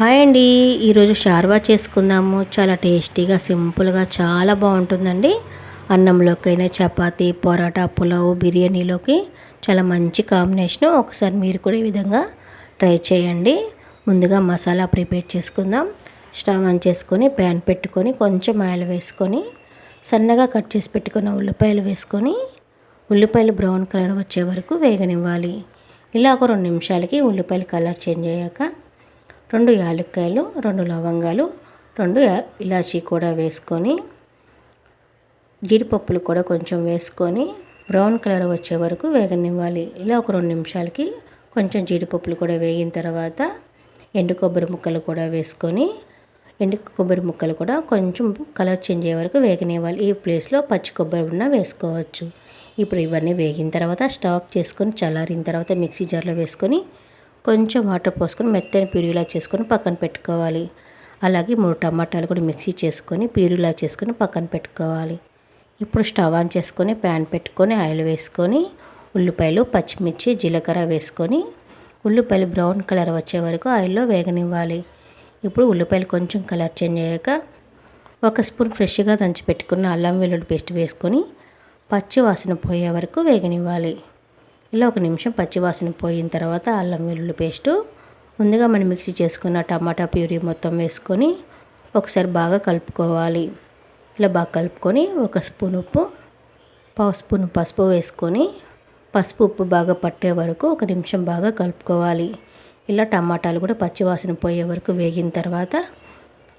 Hi అండి. ఈరోజు షార్వా చేసుకుందాము. చాలా టేస్టీగా సింపుల్గా చాలా బాగుంటుందండి. అన్నంలోకైనా చపాతి పొరాటా పులావ్ బిర్యానీలోకి చాలా మంచి కాంబినేషన్. ఒకసారి మీరు కూడా ఈ విధంగా ట్రై చేయండి. ముందుగా మసాలా ప్రిపేర్ చేసుకుందాం. స్టవ్ ఆన్ చేసుకొని ప్యాన్ పెట్టుకొని కొంచెం ఆయిల్ వేసుకొని సన్నగా కట్ చేసి పెట్టుకున్న ఉల్లిపాయలు వేసుకొని ఉల్లిపాయలు బ్రౌన్ కలర్ వచ్చే వరకు వేగనివ్వాలి. ఇలా ఒక రెండు నిమిషాలకి ఉల్లిపాయలు కలర్ చేంజ్ అయ్యాక రెండు యాలక్కాయలు రెండు లవంగాలు రెండు ఇలాచీ కూడా వేసుకొని జీడిపప్పులు కూడా కొంచెం వేసుకొని బ్రౌన్ కలర్ వచ్చే వరకు వేగనివ్వాలి. ఇలా ఒక రెండు నిమిషాలకి కొంచెం జీడిపప్పులు కూడా వేగిన తర్వాత ఎండు కొబ్బరి ముక్కలు కూడా వేసుకొని ఎండు కొబ్బరి ముక్కలు కూడా కొంచెం కలర్ చేంజ్ అయ్యే వరకు వేగనివ్వాలి. ఈ ప్లేస్లో పచ్చి కొబ్బరి ఉన్న వేసుకోవచ్చు. ఇప్పుడు ఇవన్నీ వేగిన తర్వాత స్టాప్ చేసుకొని చల్లారిన తర్వాత మిక్సీ జార్లో వేసుకొని కొంచెం వాటర్ పోసుకొని మెత్తని ప్యూరీలా చేసుకొని పక్కన పెట్టుకోవాలి. అలాగే మూడు టమాటాలు కూడా మిక్సీ చేసుకొని ప్యూరీలా చేసుకొని పక్కన పెట్టుకోవాలి. ఇప్పుడు స్టవ్ ఆన్ చేసుకొని ప్యాన్ పెట్టుకొని ఆయిల్ వేసుకొని ఉల్లిపాయలు పచ్చిమిర్చి జీలకర్ర వేసుకొని ఉల్లిపాయలు బ్రౌన్ కలర్ వచ్చే వరకు ఆయిల్లో వేగనివ్వాలి. ఇప్పుడు ఉల్లిపాయలు కొంచెం కలర్ చేంజ్ అయ్యాక ఒక స్పూన్ ఫ్రెష్గా దంచి పెట్టుకున్న అల్లం వెల్లుల్లి పేస్ట్ వేసుకొని పచ్చి వాసన పోయే వరకు వేగనివ్వాలి. ఇలా ఒక నిమిషం పచ్చివాసన పోయిన తర్వాత అల్లం వెల్లుల్లి పేస్టు ముందుగా మనం మిక్సీ చేసుకున్న టమాటా ప్యూరీ మొత్తం వేసుకొని ఒకసారి బాగా కలుపుకోవాలి. ఇలా బాగా కలుపుకొని ఒక స్పూన్ ఉప్పు పావు స్పూన్ పసుపు వేసుకొని పసుపు ఉప్పు బాగా పట్టే వరకు ఒక నిమిషం బాగా కలుపుకోవాలి. ఇలా టమాటాలు కూడా పచ్చివాసన పోయే వరకు వేగిన తర్వాత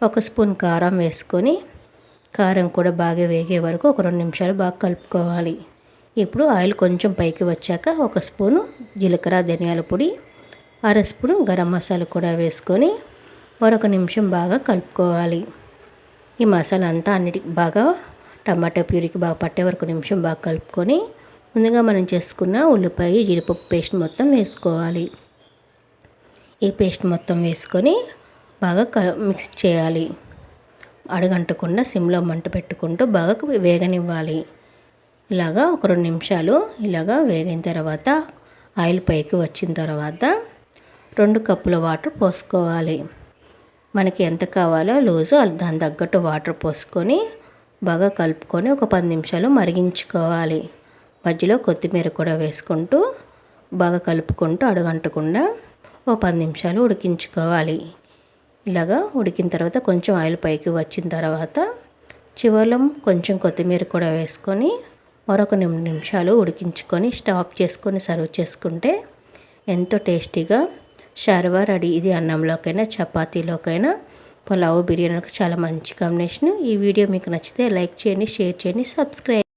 ఒక స్పూన్ కారం వేసుకొని కారం కూడా బాగా వేగే వరకు ఒక రెండు నిమిషాలు బాగా కలుపుకోవాలి. ఇప్పుడు ఆయిల్ కొంచెం పైకి వచ్చాక ఒక స్పూను జీలకర్ర ధనియాల పొడి అర స్పూను గరం మసాలా కూడా వేసుకొని మరొక నిమిషం బాగా కలుపుకోవాలి. ఈ మసాలా అంతా అన్నిటికి బాగా టమాటా ప్యూరీకి బాగా పట్టే వరకు నిమిషం బాగా కలుపుకొని ముందుగా మనం చేసుకున్న ఉల్లిపాయ జీడిపప్పు పేస్ట్ మొత్తం వేసుకోవాలి. ఈ పేస్ట్ మొత్తం వేసుకొని బాగా క మిక్స్ చేయాలి. అడగంటకుండా సిమ్లో మంట పెట్టుకుంటూ బాగా వేగనివ్వాలి. ఇలాగా ఒక రెండు నిమిషాలు ఇలాగా వేగిన తర్వాత ఆయిల్ పైకి వచ్చిన తర్వాత రెండు కప్పుల వాటర్ పోసుకోవాలి. మనకి ఎంత కావాలో లూజు దాని తగ్గట్టు వాటర్ పోసుకొని బాగా కలుపుకొని ఒక పది నిమిషాలు మరిగించుకోవాలి. మధ్యలో కొత్తిమీర కూడా వేసుకుంటూ బాగా కలుపుకుంటూ అడుగంటకుండా ఓ పది నిమిషాలు ఉడికించుకోవాలి. ఇలాగా ఉడికిన తర్వాత కొంచెం ఆయిల్ పైకి వచ్చిన తర్వాత చివరిలో కొంచెం కొత్తిమీర కూడా వేసుకొని మరొక నిమిషాలు ఉడికించుకొని స్టాప్ చేసుకొని సర్వ్ చేసుకుంటే ఎంతో టేస్టీగా షర్వా రెడీ. ఇది అన్నంలోకైనా చపాతీలోకైనా పులావ్ బిర్యానీలకు చాలా మంచి కాంబినేషన్ ఈ వీడియో మీకు నచ్చితే లైక్ చేయండి షేర్ చేయండి సబ్స్క్రైబ్